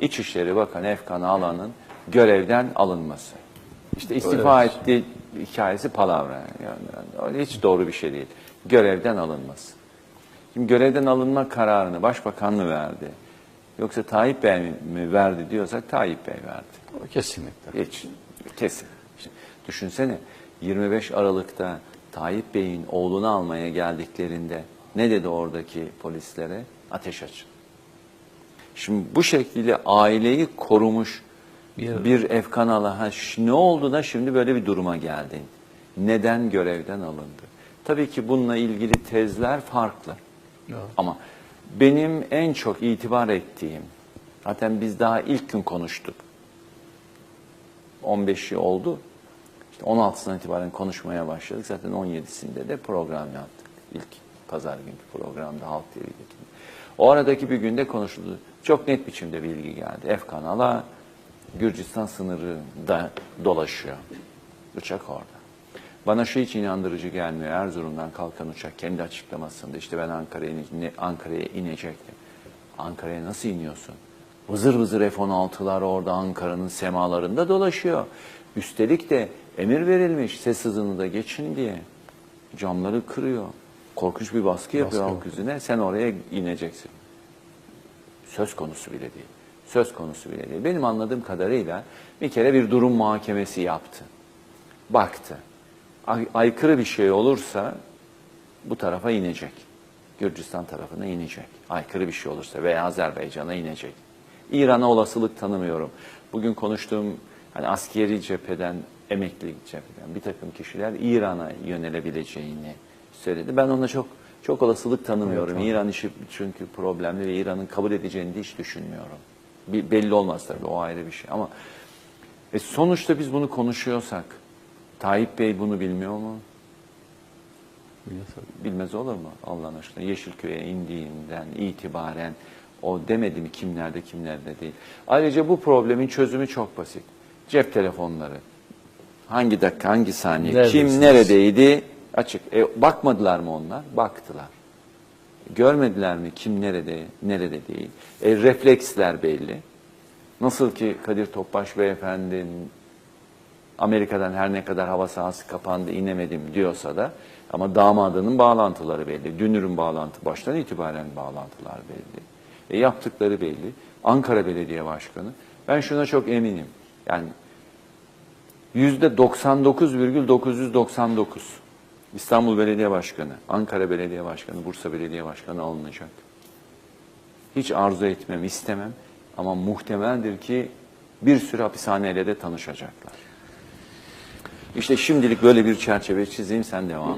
İçişleri Bakanı Efkan Alan'ın görevden alınması. İşte istifa Evet. etti hikayesi palavra. Yani, öyle hiç doğru bir şey değil. Görevden alınması. Şimdi görevden alınma kararını başbakan mı verdi? Yoksa Tayyip Bey mi- verdi diyorsak Tayyip Bey verdi. Kesinlikle. Hiç kesin. Şimdi düşünsene 25 Aralık'ta Tayyip Bey'in oğlunu almaya geldiklerinde ne dedi oradaki polislere? Ateş açın. Şimdi bu şekilde aileyi korumuş Bir- bir, Efkan Ala, ha, ş- ne oldu da şimdi böyle bir duruma geldin? Neden görevden alındı? Tabii ki bununla ilgili tezler farklı. Evet. Ama benim en çok itibar ettiğim, zaten biz daha ilk gün konuştuk. 15'i oldu. İşte 16'sından itibaren konuşmaya başladık. Zaten 17'sinde de program yaptık. İlk pazar günkü programda Halk TV'deki. O aradaki bir günde konuşuldu. Çok net biçimde bilgi geldi. Efkan Ala Gürcistan sınırında dolaşıyor. Uçak orada. Bana şu hiç inandırıcı gelmiyor. Erzurum'dan kalkan uçak kendi açıklamasında işte ben Ankara'ya Ankara'ya inecektim. Ankara'ya nasıl iniyorsun? Vızır vızır F-16'lar orada Ankara'nın semalarında dolaşıyor. Üstelik de emir verilmiş ses hızını da geçin diye. Camları kırıyor. Korkunç bir baskı yapıyor Baskı halk yüzüne. Sen oraya ineceksin. Söz konusu bile değil. Söz konusu bile değil. Benim anladığım kadarıyla bir kere bir durum muhakemesi yaptı. Baktı. Ay- aykırı bir şey olursa bu tarafa inecek. Gürcistan tarafına inecek. Aykırı bir şey olursa veya Azerbaycan'a inecek. İran'a olasılık tanımıyorum. Bugün konuştuğum hani askeri cepheden, emekli cepheden bir takım kişiler İran'a yönelebileceğini söyledi. Ben ona çok çok olasılık tanımıyorum. İran işi çünkü problemli ve İran'ın kabul edeceğini de hiç düşünmüyorum. Bir, belli olmaz tabii o ayrı bir şey ama e sonuçta biz bunu konuşuyorsak Tayyip Bey bunu bilmiyor mu? Bilmez olur mu Allah'ın aşkına? Yeşilköy'e indiğinden itibaren o demedi mi kimlerde kimlerde değil. Ayrıca bu problemin çözümü çok basit. Cep telefonları. Hangi dakika, hangi saniye, Neredesiniz? kim neredeydi açık. E, bakmadılar mı onlar? Baktılar. Görmediler mi kim nerede, nerede değil. E, refleksler belli. Nasıl ki Kadir Topbaş Beyefendi'nin Amerika'dan her ne kadar hava sahası kapandı inemedim diyorsa da ama damadının bağlantıları belli. Dünür'ün bağlantı baştan itibaren bağlantılar belli. E yaptıkları belli. Ankara Belediye Başkanı. Ben şuna çok eminim. Yani yüzde 99,999 İstanbul Belediye Başkanı, Ankara Belediye Başkanı, Bursa Belediye Başkanı alınacak. Hiç arzu etmem, istemem ama muhtemeldir ki bir sürü hapishaneyle de tanışacaklar. İşte şimdilik böyle bir çerçeve çizeyim sen devam.